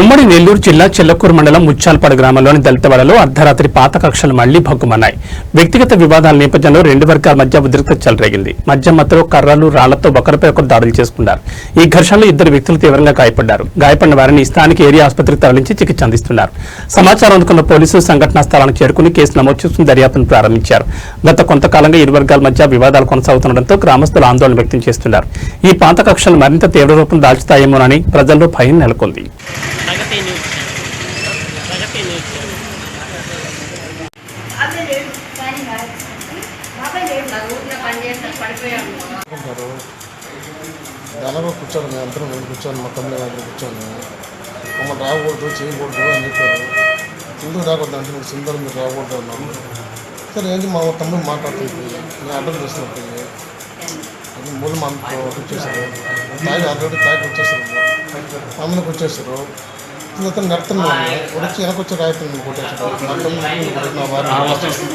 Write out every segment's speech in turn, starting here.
ఉమ్మడి నెల్లూరు జిల్లా చెల్లకూరు మండలం ముచ్చాల్పాడు గ్రామంలోని దళితవాడలో అర్ధరాత్రి పాత కక్షలు మళ్ళీ భగ్గుమన్నాయి. వ్యక్తిగత వివాదాల నేపథ్యంలో రెండు వర్గాల మధ్య ఉద్రిక్త చెలరేగింది. మధ్య మధ్యలో కర్రలు రాళ్ళతో ఒకరిపై ఒకరు దాడులు చేసుకున్నారు. ఈ ఘర్షణలో ఇద్దరు వ్యక్తులు తీవ్రంగా గాయపడ్డారు. గాయపడిన వారిని స్థానిక ఏరియా ఆసుపత్రికి తరలించి చికిత్స అందిస్తున్నారు. సమాచారం అందుకున్న పోలీసులు సంఘటనా స్థలానికి చేరుకుని కేసు నమోదు చేసుకుని దర్యాప్తును ప్రారంభించారు. గత కొంతకాలంగా ఇరు వర్గాల మధ్య వివాదాలు కొనసాగుతుండటంతో గ్రామస్తులు ఆందోళన వ్యక్తం చేస్తున్నారు. ఈ పాత కక్షలు మరింత తీవ్ర రూపం దాల్చుతాయేమోనని ప్రజల్లో భయం నెలకొంది. ప్రగతి న్యూస్ ప్రగతి న్యూస్ అదే లేడు కానీ కూర్చోను మేము అందరం నేను కూర్చోను మొత్తం తమ్ముడు దగ్గర కూర్చొని. మమ్మల్ని రాకూడదు చేయకూడదు అని చెప్పారు. ఎందుకు రాకూడదు అంటే మీరు సిందరు మీరు రాకూడదు అన్నాను సరే ఏంటి మా తమ్ముడు మాట్లాడుతుంది నేను అర్థం చేసినప్పుడు మూడు మనతో వచ్చేసారు. తాగి ఆల్రెడీ తాగి వచ్చేసారు. అమ్మకి వచ్చేసారు. ఇదంతా నడుతున్నాను వచ్చి వెనక వచ్చి రాయితుంది కొట్టేసారు నా తమ్ముడు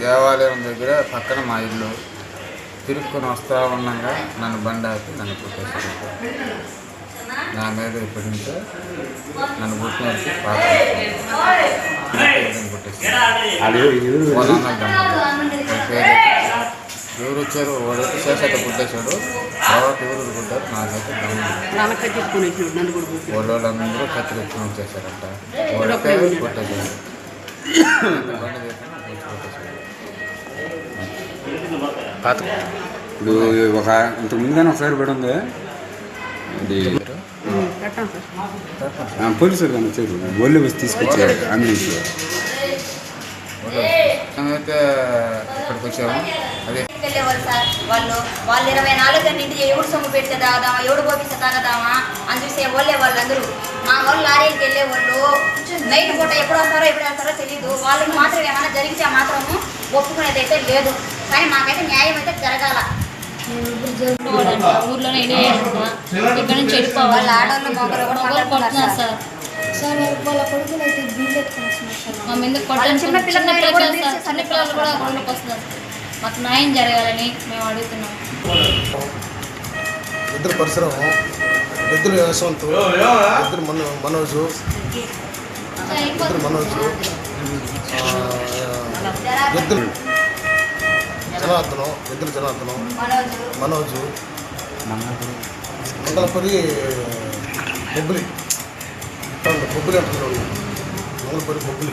దేవాలయం దగ్గర పక్కన మా ఇల్లు. తిరుక్కొని వస్తా ఉండగా నన్ను బండి ఆపి నన్ను కొట్టేశారు. నా మీద ఇప్పటి నుంచో నన్ను పుట్టినకి కొట్టేశారు ఎవరు వచ్చారు? వాడు శేషత పుట్టేశాడు తర్వాత ఎవరు కొట్టారు? నాకైతే. వాళ్ళందరూ కత్తి ఎత్తుకుని వచ్చేసారంట వాళ్ళకే పాత ఇప్పుడు ఒక ఇంతకు ముందుగానే ఒకసారి పడి ఉంది అది ఆ, పోలీసులు కానీ వచ్చారు ఒళ్ళు వచ్చి తీసుకొచ్చారు అంబులెన్స్లో. మేమైతే ఇక్కడికి వచ్చాము. అదే. వాళ్ళు వాళ్ళు ఇరవై నాలుగు గంటల ఇంటి ఎవడు సొమ్ము పెడితే తాగదామా ఎవడు తాగదామా అని చూసే వాళ్ళే వాళ్ళందరూ. మా వాళ్ళు లారీకి వెళ్ళేవాళ్ళు నైట్ పూట ఎప్పుడు వస్తారో ఎప్పుడు వస్తారో తెలియదు వాళ్ళకి మాత్రం ఏమైనా జరిగితే మాత్రము ఒప్పుకునేది అయితే లేదు. కానీ మాకైతే న్యాయం అయితే జరగాల. ఊర్లోనే ఇదే చేస్తున్నా. ఇక్కడ నుంచి వెళ్ళిపోవాలి. వాళ్ళ ఆడవాళ్ళు మగవాళ్ళు కూడా మగవాళ్ళు కొడుతున్నారు సార్. వాళ్ళ మా మీద వాళ్ళ చిన్న పిల్లలు కూడా సార్. తీసేసి చిన్న పిల్లలు కూడా ఊళ్ళోకి వస్తున్నారు. మాకు న్యాయం జరగాలని మేము అడుగుతున్నాం. ఇద్దరు పరిసరం ఇద్దరు యశవంత్ ఇద్దరు మన మనోజు ఇద్దరు మనోజు ఇద్దరు జనార్దనం ఇద్దరు జనార్దనం మనోజు మంగళపల్లి బొబ్బులి బొబ్బులి అంటున్నాడు. మంగళపల్లి బొబ్బులి.